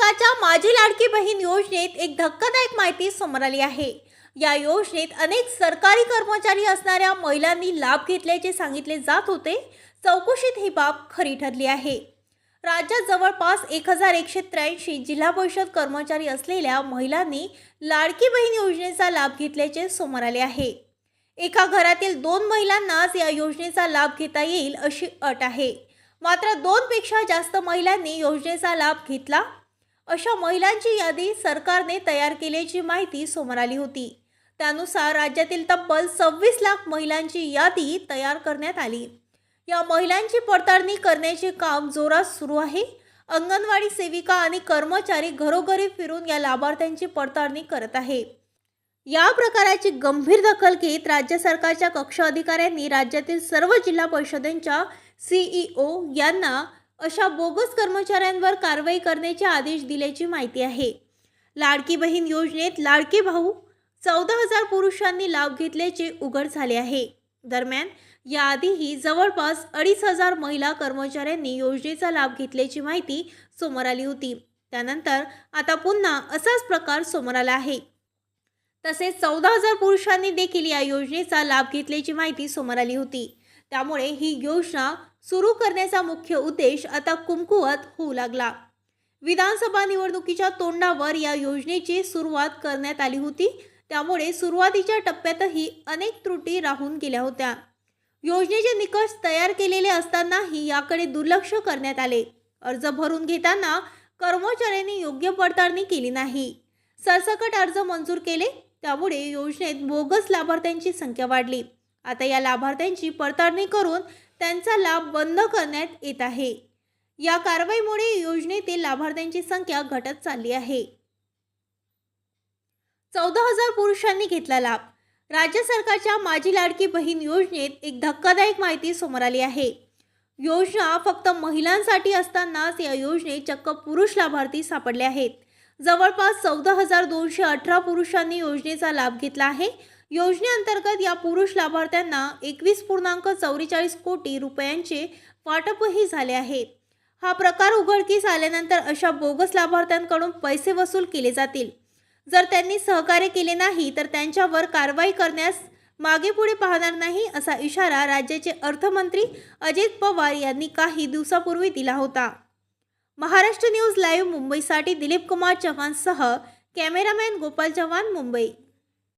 माझी लाडकी बहीण योजनेत एक धक्कादायक माहिती समोर आली आहे. या योजनेत अनेक सरकारी कर्मचारी असणाऱ्या महिलांनी लाभ घेतल्याचे सांगितले जात होते. चौकशीत ही बाब खरी ठरली आहे. राज्यात जवळपास एक हजार एकशे त्र्याऐंशी जिल्हा परिषद कर्मचारी असलेल्या महिलांनी लाडकी बहीण योजनेचा लाभ घेतल्याचे समोर आले आहे. एका घरातील दोन महिलांनाच या योजनेचा लाभ घेता येईल अशी अट आहे. मात्र दोनपेक्षा जास्त महिलांनी योजनेचा लाभ घेतला अशा महिलांची यादी सरकारने तयार केल्याची माहिती समोर आली होती. त्यानुसार राज्यातील तब्बल सव्वीस लाख महिलांची यादी तयार करण्यात आली. या महिलांची पडताळणी करण्याचे काम जोरात सुरू आहे. अंगणवाडी सेविका आणि कर्मचारी घरोघरी फिरून या लाभार्थ्यांची पडताळणी करत आहे. या प्रकाराची गंभीर दखल घेत राज्य सरकारच्या कक्ष अधिकाऱ्यांनी राज्यातील सर्व जिल्हा परिषदांच्या सीईओ यांना अशा बोगस कर्मचाऱ्यांवर कारवाई करण्याचे आदेश दिल्याची माहिती आहे. लाडकी बहीण योजनेत लाडके भाऊ चौदा हजार पुरुषांनी लाभ घेतल्याचे उघड झाले आहे. दरम्यान याआधीही जवळपास अडीच हजार महिला कर्मचाऱ्यांनी योजनेचा लाभ घेतल्याची माहिती समोर आली होती. त्यानंतर आता पुन्हा असाच प्रकार समोर आला आहे. तसेच चौदा हजार पुरुषांनी देखील या योजनेचा लाभ घेतल्याची माहिती समोर आली होती. त्यामुळे ही योजना सुरू करण्याचा मुख्य उद्देश आता कुमकुवत होऊ लागला. विधानसभा निवडणुकीच्या तोंडावर या योजनेची सुरुवात करण्यात आली होती. त्यामुळे सुरुवातीच्या टप्प्यातही अनेक त्रुटी राहून गेल्या होत्या. योजनेचे निकष तयार केलेले असतानाही याकडे दुर्लक्ष करण्यात आले. अर्ज भरून घेताना कर्मचाऱ्यांनी योग्य पडताळणी केली नाही. सरसकट अर्ज मंजूर केले. त्यामुळे योजनेत बोगस लाभार्थ्यांची संख्या वाढली. आता या लाभार्थ्यांची पडताळणी करून त्यांचा लाभ बंद करण्यात येत आहे. या कारवाईमुळे योजनेतील लाभार्थ्यांची संख्या घटत चालली आहे. चौदा हजार पुरुषांनी घेतला लाभ. राज्य सरकारच्या माझी लाडकी बहीण योजनेत एक धक्कादायक माहिती समोर आली आहे. योजना फक्त महिलांसाठी असतानाच या योजनेत चक्क पुरुष लाभार्थी सापडले आहेत. जवळपास चौदा हजार दोनशे अठरा पुरुषांनी योजनेचा लाभ घेतला आहे. योजनेअंतर्गत या पुरुष लाभार्थ्यांना एकवीस पूर्णांक चौवेचाळीस कोटी रुपयांचे वाटपही झाले आहे. हा प्रकार उघडकीस आल्यानंतर अशा बोगस लाभार्थ्यांकडून पैसे वसूल केले जातील. जर त्यांनी सहकार्य केले नाही तर त्यांच्यावर कारवाई करण्यास मागे पुढे पाहणार नाही असा इशारा राज्याचे अर्थमंत्री अजित पवार यांनी काही दिवसापूर्वी दिला होता. महाराष्ट्र न्यूज लाईव्ह मुंबईसाठी दिलीप कुमार चव्हाणसह कॅमेरामॅन गोपाल चव्हाण मुंबई.